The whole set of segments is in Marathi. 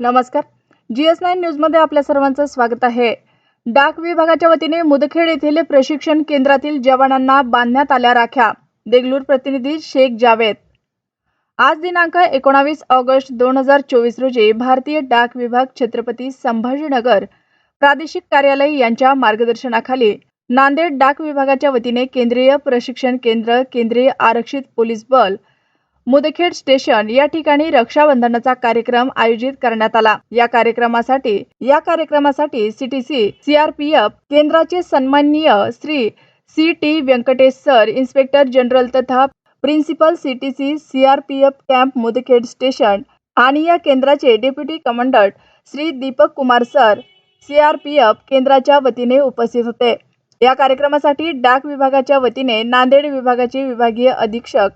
नमस्कार. जी एस नाईन न्यूजमध्ये आपल्या सर्वांचं स्वागत आहे. डाक विभागाच्या वतीने मुदखेड येथील प्रशिक्षण केंद्रातील जवानांना बांधण्यात आल्या राख्या. देगलूर प्रतिनिधी शेख जावेद. आज दिनांक एकोणावीस ऑगस्ट दोन हजार चोवीस रोजी भारतीय डाक विभाग छत्रपती संभाजीनगर प्रादेशिक कार्यालय यांच्या मार्गदर्शनाखाली नांदेड डाक विभागाच्या वतीने केंद्रीय प्रशिक्षण केंद्र केंद्रीय आरक्षित पोलीस बल मुदखेड स्टेशन या ठिकाणी रक्षाबंधनाचा कार्यक्रम आयोजित करण्यात आला. या कार्यक्रमासाठी या कार्यक्रमासाठी सीटीसी सीआरपीएफ केंद्राचे सन्माननीय Shri C T Venkatesh sir inspector general तथा principal CTC CRPF camp Mudkhed station आणि या केंद्राचे deputy commandant Shri Deepak Kumar sir CRPF केंद्राच्या वतीने उपस्थित होते. या कार्यक्रमासाठी डाक विभागाच्या वतीने नांदेड विभागाचे विभागीय अधीक्षक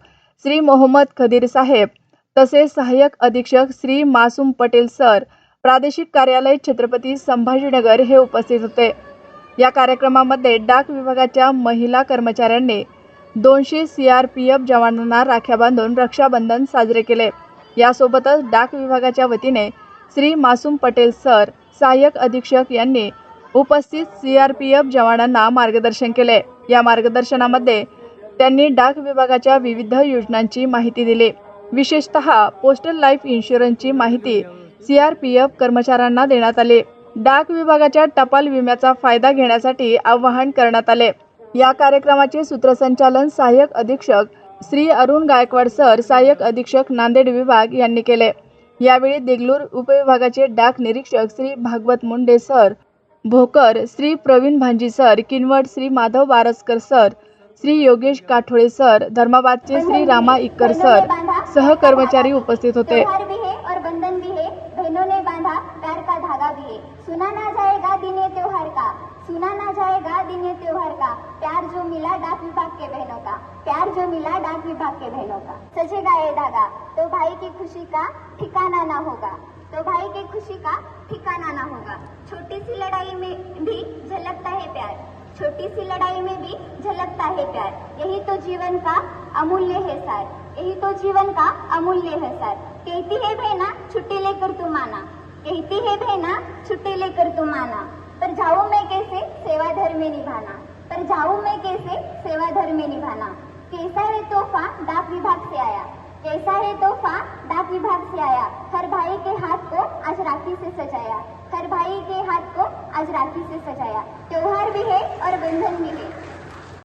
श्री मोहम्मद खदीर साहेब तसेच सहाय्यक अधीक्षक श्री मासूम पटेल सर प्रादेशिक कार्यालय छत्रपती संभाजीनगर हे उपस्थित होते. या कार्यक्रमामध्ये डाक विभागाच्या महिला कर्मचाऱ्यांनी दोनशे सी आर पी एफ जवानांना राख्या बांधून रक्षाबंधन साजरे केले. यासोबतच डाक विभागाच्या वतीने श्री मासूम पटेल सर सहाय्यक अधीक्षक यांनी उपस्थित सी आर पी एफ जवानांना मार्गदर्शन केले. या मार्गदर्शनामध्ये त्यांनी डाक विभागाच्या विविध योजनांची माहिती दिली. विशेषतः पोस्टल लाईफ इन्शुरन्सची माहिती सी आर पी एफ कर्मचाऱ्यांना देण्यात आली. डाक विभागाच्या टपाल विम्याचा फायदा घेण्यासाठी आवाहन करण्यात आले. या कार्यक्रमाचे सूत्रसंचालन सहाय्यक अधीक्षक श्री अरुण गायकवाड सर सहाय्यक अधीक्षक नांदेड विभाग यांनी केले. यावेळी देगलूर उपविभागाचे डाक निरीक्षक Shri Bhagwat Munde sir Bhokar Shri Praveen Bhanji sir Kinwat Shri Madhav Baraskar sir Shri Yogesh Kathole sir धर्माबादचे Shri Rama Ikkar sir सहकर्मचारी उपस्थित होते. त्योहार भी है और बंधन भी है बहनों ने बांधा प्यार का धागा भी है सुना ना जाएगा दिन त्योहार का सुना ना जाएगा दिन ये त्योहार का प्यार जो मिला डाक विभाग के बहनों का प्यार जो मिला डाक विभाग के बहनों का। सजेगा ये धागा तो भाई की खुशी का ठिकाना ना होगा तो भाई की खुशी का ठिकाना ना होगा। छोटी सी लड़ाई में भी झलकता है प्यार। छोटी सी लड़ाई में भी झलकता है प्यार। यही तो जीवन का अमूल्य है सार। यही तो जीवन का अमूल्य है सार। कहती है बहना, छुट्टी लेकर तुम आना कहती है बहना, छुट्टी लेकर तुम आना पर जाऊँ मैं कैसे सेवा धर्म में निभाना? पर जाऊँ मैं कैसे सेवा धर्म में निभाना? कैसा है तोहफा? डाक विभाग से आया। कैसा है तोहफा? डाक विभाग से आया। हर भाई के हाथ को आज राखी से सजाया। हर भाई आज राखी से सजाया. त्योहार भी है और बंधन भी है